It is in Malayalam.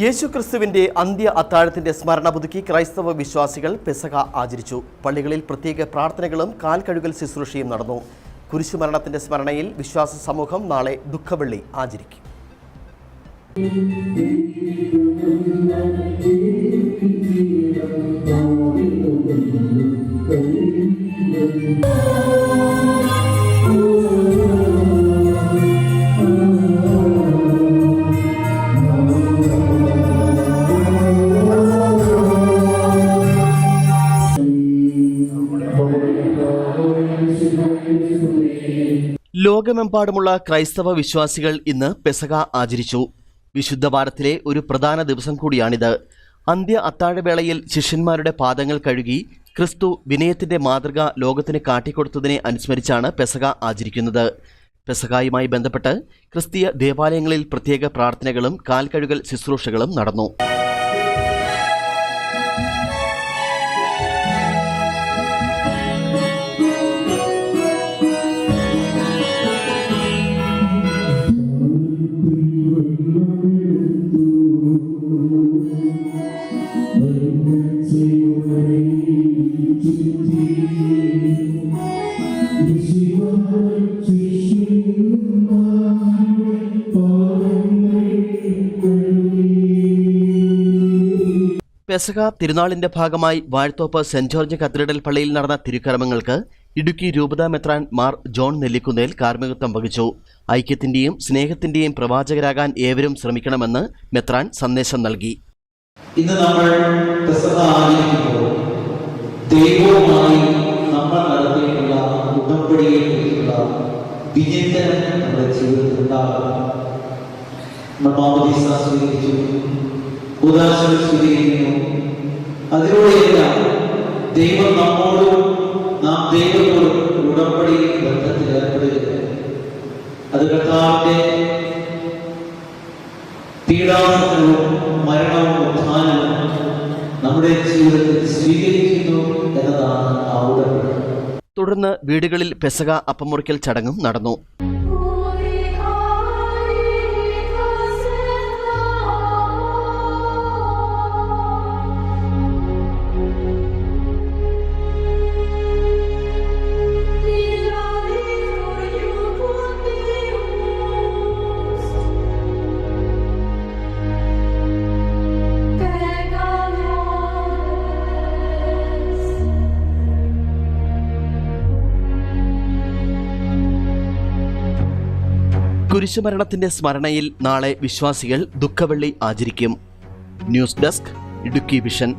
യേശുക്രിസ്തുവിന്റെ അന്ത്യ അത്താഴത്തിന്റെ സ്മരണ പുതുക്കി ക്രൈസ്തവ വിശ്വാസികൾ പെസക ആചരിച്ചു. പള്ളികളിൽ പ്രത്യേക പ്രാർത്ഥനകളും കാൽക്കഴുകൽ ശുശ്രൂഷയും നടന്നു. കുരിശുമരണത്തിന്റെ സ്മരണയിൽ വിശ്വാസ സമൂഹം നാളെ ദുഃഖവെള്ളി ആചരിക്കും. ലോകമെമ്പാടുമുള്ള ക്രൈസ്തവ വിശ്വാസികൾ ഇന്ന് പെസക ആചരിച്ചു. വിശുദ്ധ വാരത്തിലെ ഒരു പ്രധാന ദിവസം കൂടിയാണിത്. അന്ത്യ അത്താഴവേളയിൽ ശിഷ്യന്മാരുടെ പാദങ്ങൾ കഴുകി ക്രിസ്തു വിനയത്തിന്റെ മാതൃക ലോകത്തിന് കാട്ടിക്കൊടുത്തതിനെ അനുസ്മരിച്ചാണ് പെസക ആചരിക്കുന്നത്. പെസകായുമായി ബന്ധപ്പെട്ട് ക്രിസ്തീയ ദേവാലയങ്ങളിൽ പ്രത്യേക പ്രാർത്ഥനകളും കാൽ കഴുകൽ ശുശ്രൂഷകളും നടന്നു. പെസക തിരുനാളിന്റെ ഭാഗമായി വാഴ്ത്തോപ്പ് സെന്റ് ജോർജ് കത്തീഡ്രൽ പള്ളിയിൽ നടന്ന തിരുക്കർമ്മങ്ങൾക്ക് ഇടുക്കി രൂപതാ മെത്രാൻ മാർ ജോൺ നെല്ലിക്കുന്നേൽ കാർമ്മികത്വം വഹിച്ചു. ഐക്യത്തിന്റെയും സ്നേഹത്തിന്റെയും പ്രവാചകരാകാൻ ഏവരും ശ്രമിക്കണമെന്ന് മെത്രാൻ സന്ദേശം നൽകി. ഇന്ന് നമ്മൾ പെസഹ ആചരിക്കുമ്പോൾ ദൈവവുമായി നമ്മൾ നടത്തിയിട്ടുള്ള ഉടമ്പടിയെ കുറിച്ചുള്ള വിചിന്തനം നമ്മുടെ ജീവിതത്തിൽ ഉണ്ടാകണം. നമ്മൾ മാമോദീസ സ്വീകരിച്ചു. ഉദാശകൾ സ്വീകരിക്കുന്നു. അതിലൂടെയെല്ലാം ദൈവം നമ്മോടും നാം ദൈവത്തോടും ഉടമ്പടി ബന്ധത്തിൽ ഏർപ്പെടുകയാണ്. അത് കർത്താവിന്റെ പീഡാസനവും നമ്മുടെ ജീവിതത്തിൽ സ്വീകരിക്കുന്നു എന്നതാണ് ആ തുടർന്ന് വീടുകളിൽ പെസക അപ്പമുറിക്കൽ ചടങ്ങും നടന്നു. കുരിശുമരണത്തിന്റെ സ്മരണയിൽ നാളെ വിശ്വാസികൾ ദുഃഖവെള്ളി ആചരിക്കും. News desk Idukki vision.